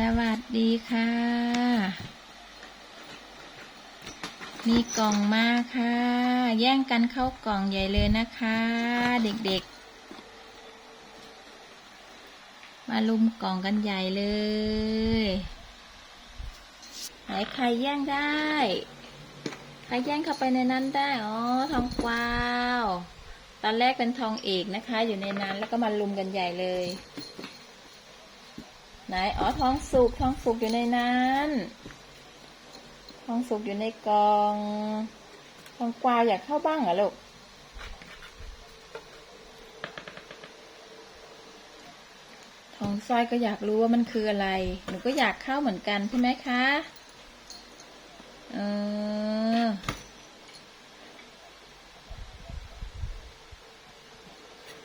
สวัสดีค่ะ มีกล่องมาค่ะ แย่งกันเข้ากล่องใหญ่เลยนะคะ เด็กๆ มาลุมกล่องกันใหญ่เลยไหนใครแย่งได้ ใครแย่งเข้าไปในนั้นได้ อ๋อ ทองกวาว ตอนแรกเป็นทองเอกนะคะ อยู่ในนั้นแล้วก็มาลุมกันใหญ่เลย ไหน อ๋อทองสุกทองสุกอยู่ในนั้นทองสุกอยู่ในกองทองกวาวอยากเข้าบ้างเหรอลูกทองสร้อยก็อยากรู้ว่ามันคืออะไร หนูก็อยากเข้าเหมือนกันใช่ไหมคะ เออ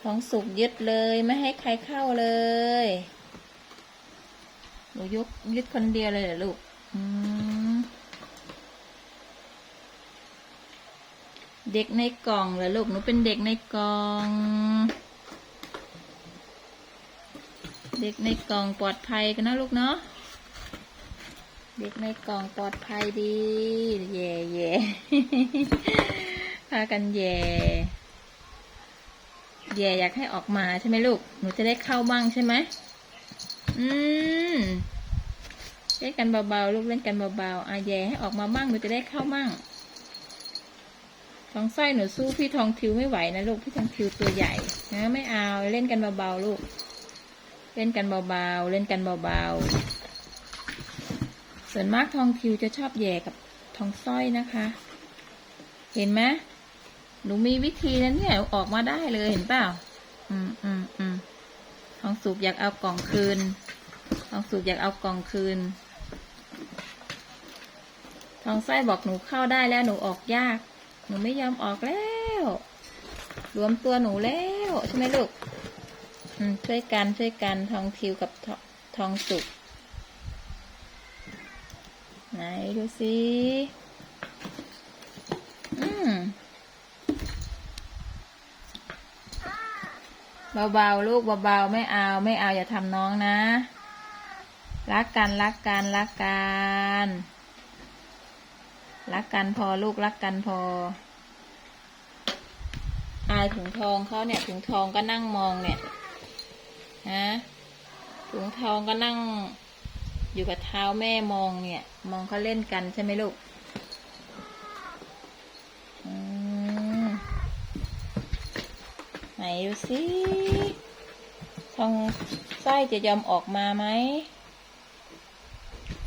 ทองสุกยึดเลยไม่ให้ใครเข้าเลย นูยกยึดคนเดียวเลยเหรอลูก เด็กในกล่องเหรอลูก หนูเป็นเด็กในกล่อง เด็กในกล่องปลอดภัยกันนะลูกเนาะ เด็กในกล่องปลอดภัยดี แย่แย่พากันแย่แย่อยากให้ออกมาใช่ไหมลูก หนูจะได้เข้าบ้างใช่ไหมอืม เล่นกันเบาๆ ลูกเล่นกันเบาๆอะแย่ให้ออกมาบ้างหนูจะได้เข้าบ้างทองสร้อยหนูสู้พี่ทองทิวไม่ไหวนะลูก พี่ทองทิวตัวใหญ่นะไม่เอาเล่นกันเบาๆลูก เล่นกันเบาๆ เล่นกันเบาๆ ส่วนมากทองทิวจะชอบแย่กับทองสร้อยนะคะ เห็นไหมหนูมีวิธีนั้นเนี่ยออกมาได้เลยเห็นเปล่า อืมอืมอืมทองสุกอยากเอากล่องคืนทองสุกอยากเอากล่องคืน ทองไส้บอกหนูเข้าได้แล้วหนูออกยาก หนูไม่ยอมออกแล้ว รวมตัวหนูแล้วใช่ไหมลูกอืมช่วยกันช่วยกันทองทิวกับทอทองสุกไหนดูสิอืมเบาๆลูกเบาๆไม่เอาไม่เอาอย่าทำน้องนะ รักกันรักกันรักกัน รักกันพอลูกรักกันพอ อายถุงทองเขาเนี่ยถุงทองก็นั่งมองเนี่ยฮะถุงทองก็นั่งอยู่กับเท้าแม่มองเนี่ย มองเขาเล่นกันใช่ไหมลูกไหนดูสิทองไส้จะยอมออกมาไหม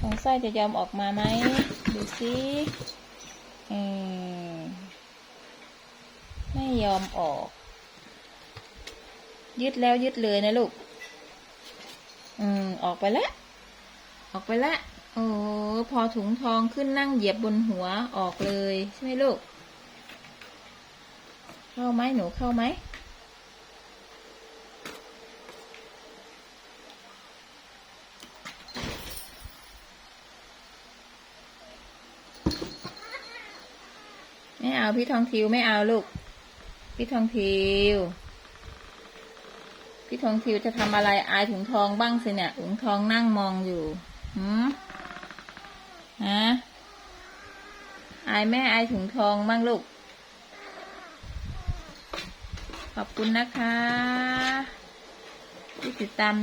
ทองไส้จะยอมออกมาไหม ดูสิอืมไม่ยอมออก ยึดแล้วยึดเลยนะลูก อืม ออกไปแล้ว ออกไปแล้ว โอ้พอถุงทองขึ้นนั่งเหยียบบนหัวออกเลย ใช่ไหมลูก เข้าไหมหนูเข้าไหม ไม่เอาพี่ทองทิวไม่เอาลูก พี่ทองทิว พี่ทองทิวจะทำอะไรอายถุงทองบ้างสิเนี่ยถุงทองนั่งมองอยู่หืมฮะอายแม่อายถุงทองบ้างลูก ขอบคุณนะคะ ที่ติดตาม